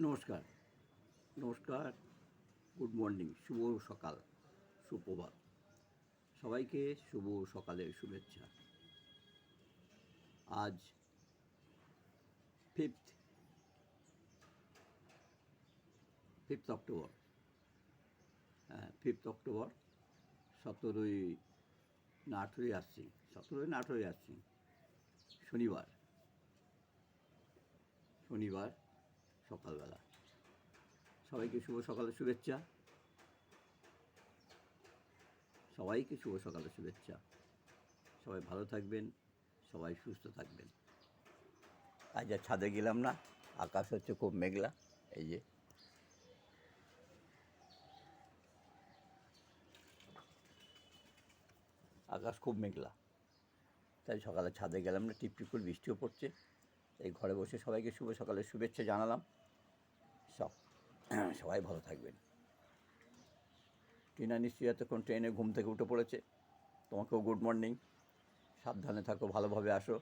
নমস্কার। নমস্কার good morning শুভ সকাল, সুপ্রভাত। সবাইকে শুভ সকালের শুভেচ্ছা। আজ ফিফথ ফিফথ অক্টোবর। হ্যাঁ ফিফথ অক্টোবর, সতেরোই না আঠেরোই আসছি, সতেরোই না আঠেরোই আসছি, শনিবার। শনিবার সকালবেলা। সবাইকে শুভ সকালের শুভেচ্ছা। সবাইকে শুভ সকালের শুভেচ্ছা। সবাই ভালো থাকবেন, সবাই সুস্থ থাকবেন। আজ আর ছাদে গেলাম না, আকাশ হচ্ছে খুব মেঘলা, এই যে। আকাশ খুব মেঘলা। তাই সকালে ছাদে গেলাম না টিপটিপ করে বৃষ্টিও পড়ছে। এই ঘরে বসে সবাইকে শুভ সকালের শুভেচ্ছা জানালাম। সব, সবাই ভালো থাকবেন। টিনা নিশ্চয়ই এতক্ষণ ট্রেনে ঘুম থেকে উঠে পড়েছে। তোমাকেও গুড মর্নিং সাবধানে থাকো, ভালোভাবে আসো।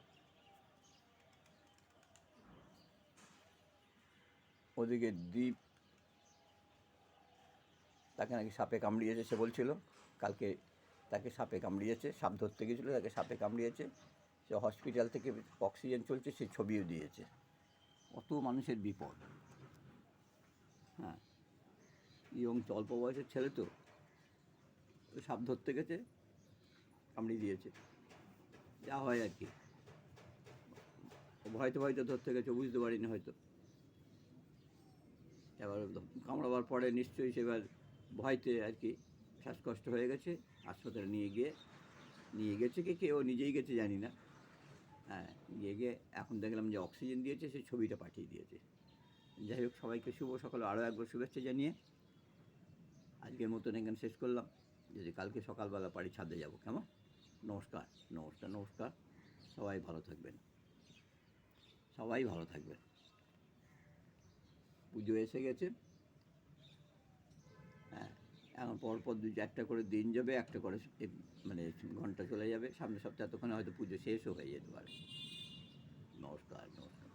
ওদিকে দ্বীপ তাকে নাকি সাপে কামড়িয়েছে, সে বলছিল। কালকে তাকে সাপে কামড়িয়েছে, সাপ ধরতে গেছিল, তাকে সাপে কামড়িয়েছে। সে হসপিটাল থেকে অক্সিজেন চলছে, সে ছবিও দিয়েছে। কত মানুষের বিপদ। হ্যাঁ। ইয়ং অল্প বয়সের ছেলে তো। সাপ ধরতে গেছে কামড়িয়ে দিয়েছে। যা হয় আর কি। ভয়তে ভয়তে ধরতে গেছে, বুঝতে পারিনি হয়তো। এবার কামড়াবার পরে নিশ্চয়ই সেবার ভয়তে আর কি শ্বাসকষ্ট হয়ে গেছে। হাসপাতালে নিয়ে গিয়ে, নিয়ে গেছে কি কেউ নিজেই গেছে জানি না। হ্যাঁ গিয়ে এখন দেখলাম যে অক্সিজেন দিয়েছে সেই ছবিটা পাঠিয়ে দিয়েছে। যাই হোক, সবাইকে শুভ সকালে, আরও একবার শুভেচ্ছা জানিয়ে আজকের মতন এখানে শেষ করলাম। যদি কালকে সকালবেলা পারি, ছাদে যাব। কেমন? নমস্কার নমস্কার নমস্কার। সবাই ভালো থাকবেন। সবাই ভালো থাকবেন। পুজো এসে গেছে। এখন পরপর দু চারটা করে দিন যাবে, একটা করে মানে ঘণ্টা চলে যাবে। সামনের সপ্তাহে এতক্ষণে হয়তো পুজো শেষও হয়ে যেতে পারে। নমস্কার নমস্কার।